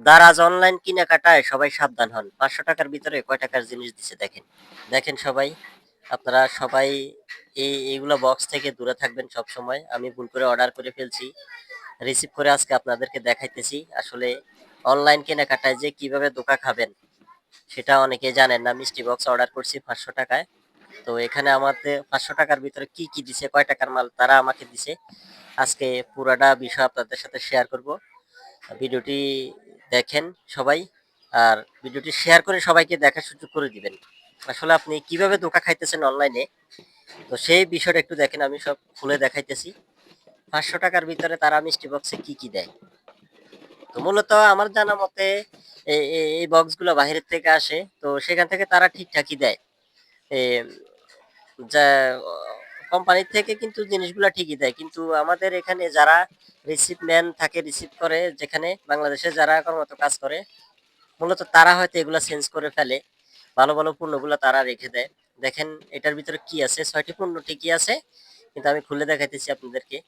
Daraz online কেনাকাটায় সবাই সাবধান হন। পাঁচশো টাকার ভিতরে কয় টাকার জিনিস দিচ্ছে দেখেন। দেখেন সবাই, আপনারা সবাই এই, এইগুলো বক্স থেকে দূরে থাকবেন সব সময় আমি ভুল করে অর্ডার করে ফেলছি। রিসিভ করে আজকে আপনাদেরকে দেখাইতেছি। আসলে অনলাইন কেনাকাটায় যে কীভাবে দোকা খাবেন, সেটা অনেকে জানেন না। মিষ্টি বক্স অর্ডার করছি পাঁচশো টাকায়। তো এখানে আমাদের পাঁচশো টাকার ভিতরে কি কি দিছে, কয় টাকার মাল, তারা আমাকে দিছে। আজকে পুরাটা বিষয় আপনাদের সাথে শেয়ার করব। ভিডিওটি দেখেন সবাই, আর ভিডিওটি শেয়ার করে সবাইকে দেখার সুযোগ করে দিবেন। আসলে আপনি কীভাবে ধোকা খাইতেছেন অনলাইনে তো সেই বিষয়টা একটু দেখেন, আমি সব খুলে দেখাইতেছি। পাঁচশো টাকার ভিতরে তারা মিষ্টি বক্সে কি কি দেয়? তো মূলত আমার জানা মতে এই বক্সগুলো বাইরের থেকে আসে, তো সেখান থেকে তারা ঠিকঠাকই দেয়। যা কোম্পানির থেকে কিন্তু জিনিসগুলো ঠিকই দেয়। কিন্তু আমাদের এখানে যারা রিসিভ ম্যান থাকে রিসিভ করে, যেখানে বাংলাদেশে যারা কর্মরত কাজ করে, মূলত তারা হয়তো এগুলা চেঞ্জ করে ফেলে। ভালো ভালো পণ্যগুলো তারা রেখে দেয়। দেখেন, এটার ভিতরে কি আছে? ছয়টি পণ্য ঠিকই আছে, কিন্তু আমি খুলে দেখাইতেছি আপনাদেরকে।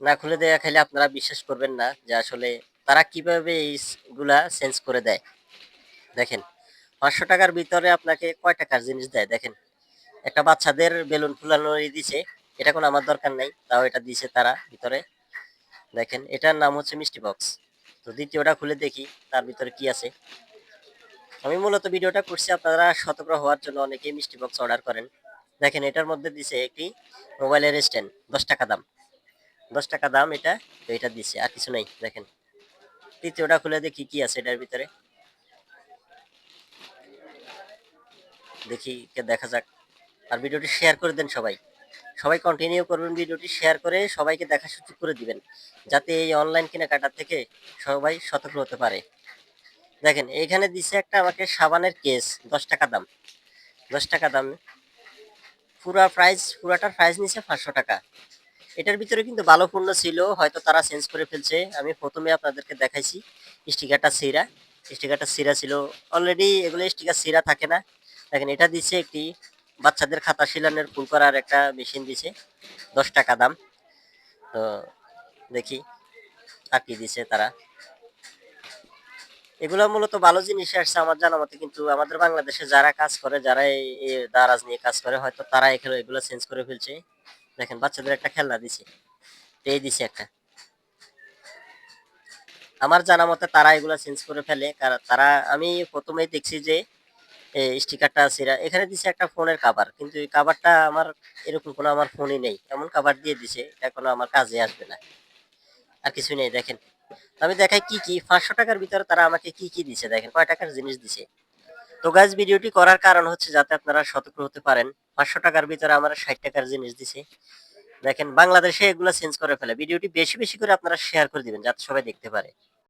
না খুলে দেখাইলে আপনারা বিশ্বাস করবেন না যে আসলে তারা কীভাবে এইগুলা চেঞ্জ করে দেয়। দেখেন, পাঁচশো টাকার ভিতরে আপনাকে কয় টাকার জিনিস দেয়? দেখেন একটা বাচ্চাদের বেলুন ফুলানো দিছে, এটা কোনো আমার দরকার নাই, তাও এটা দিছে তারা ভিতরে। দেখেন, এটার নাম হচ্ছে মিষ্টি বক্স। তো দ্বিতীয়টা খুলে দেখি, তার ভিতরে কি আছে। আমি মূলত ভিডিওটা করছি আপনারা সতর্ক হওয়ার জন্য অনেকেই মিষ্টি বক্স অর্ডার করেন। দেখেন, এটার মধ্যে দিছে একটি মোবাইলের স্ট্যান্ড, দশ টাকা দাম। দশ টাকা দাম এটা, তো এটা দিছে, আর কিছু নাই, দেখেন। তৃতীয়টা খুলে দেখি কি আছে এটার ভিতরে। দেখি দেখা যাক। আর ভিডিওটি শেয়ার করে দেন সবাই। সবাই কন্টিনিউ করবেন ভিডিওটি শেয়ার করে সবাইকে দেখা সুযোগ করে দিবেন, যাতে এই অনলাইন কেনাকাটার থেকে সবাই সতর্ক হতে পারে। দেখেন এখানে দিছে একটা আমাকে সাবানের কেস দশ টাকা দাম। দশ টাকা দাম। পুরা প্রাইস পুরাটার প্রাইস নিছে পাঁচশো টাকা। এটার ভিতরে কিন্তু ভালো পণ্য ছিল, হয়তো তারা চেঞ্জ করে ফেলছে। আমি প্রথমে আপনাদেরকে দেখাইছি, স্টিকারটা সিরা। স্টিকারটা সিরা ছিল। অলরেডি এগুলো স্টিকার সিরা থাকে না। দেখেন, এটা দিচ্ছে একটি বাচ্চাদের খাতা শিলানের ফুল করার একটা মেশিন দিছে, দশ টাকা দাম। তো দেখি আর কি দিছে তারা। এগুলো মূলত ভালো জিনিস আসছে আমার জানা মতে, কিন্তু আমাদের বাংলাদেশে যারা কাজ করে, যারা এই দারাজ নিয়ে কাজ করে, হয়তো তারা এখানে এগুলো চেঞ্জ করে ফেলছে। দেখেন, বাচ্চাদের একটা খেলনা দিছে। এই দিছে একটা। আমার জানা মতে তারা এগুলো চেঞ্জ করে ফেলে কারণ তারা আমি প্রথমেই দেখছি যে স্টিকারটা সিরা এখানে দিছে একটা ফোনের কাভার কিন্তু এই কাভারটা আমার এরকম কোনো আমার ফোনই নেই। এমন কাভার দিয়ে দিছে, এটা কোনো আমার কাজে আসবে না। আর কিছু নেই, দেখেন। আমি দেখাই কি কি, পাঁচশো টাকার ভিতরে তারা আমাকে কি কি দিছে, দেখেন, কয় টাকার জিনিস দিছে। তো গাছ ভিডিওটি করার কারণ হচ্ছে যাতে আপনারা সতর্ক হতে পারেন। পাঁচশো টাকার ভিতরে আমার ষাট টাকার জিনিস দিছে। দেখেন, বাংলাদেশে এগুলো চেঞ্জ করে ফেলে। ভিডিওটি বেশি বেশি করে আপনারা শেয়ার করে দিবেন, যাতে সবাই দেখতে পারে।